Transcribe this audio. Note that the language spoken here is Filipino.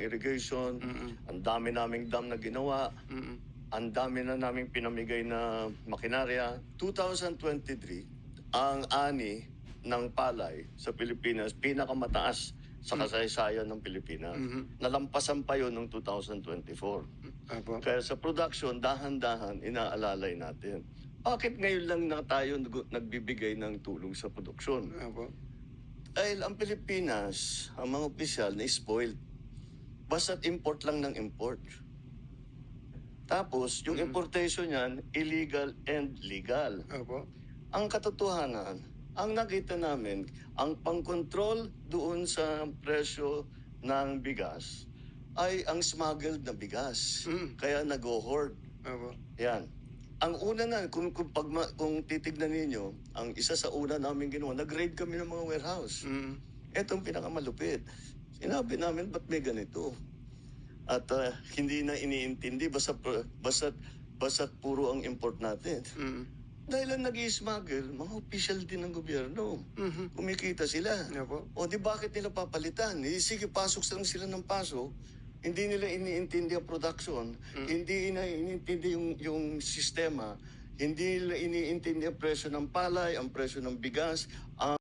irrigation, Mm-mm. ang dami naming dam na ginawa, Mm-mm. ang dami na naming pinamigay na makinarya. 2023, ang ani ng palay sa Pilipinas, pinakamataas sa kasaysayan ng Pilipinas. Mhm. Nalampasan pa yun noong 2024. Apo. Kaya sa production, dahan-dahan, inaalalay natin. Bakit ngayon lang na tayo nag- nagbibigay ng tulong sa produksyon? Apo. Dahil ang Pilipinas, ang mga opisyal na spoiled. Basta't import lang ng import. Tapos, yung importation niyan, illegal and legal. Apo. Ang katotohanan, ang nakita namin, ang pangkontrol doon sa presyo ng bigas ay ang smuggled na bigas. Mm. Kaya nag-hoard. Apo. Yan. Ang una na, kung, kung, pag, kung titignan ninyo, ang isa sa una namin ginawa, nag-raid kami ng mga warehouse. Mm. Ito ang pinakamalupit. Sinabi namin, ba't may ganito? At ah, hindi na iniintindi, basta, basta, basta puro ang import natin. Mm. Dahil ang nag smuggle mga official din ng gobyerno. Mhm. Kumikita sila. Apo. O di bakit nila papalitan? Eh, sige, pasok lang sila ng pasok. Hindi nila iniintindi ang production. Hindi na iniintindi yung, yung sistema. Hindi nila iniintindi ang presyo ng palay, ang presyo ng bigas, ang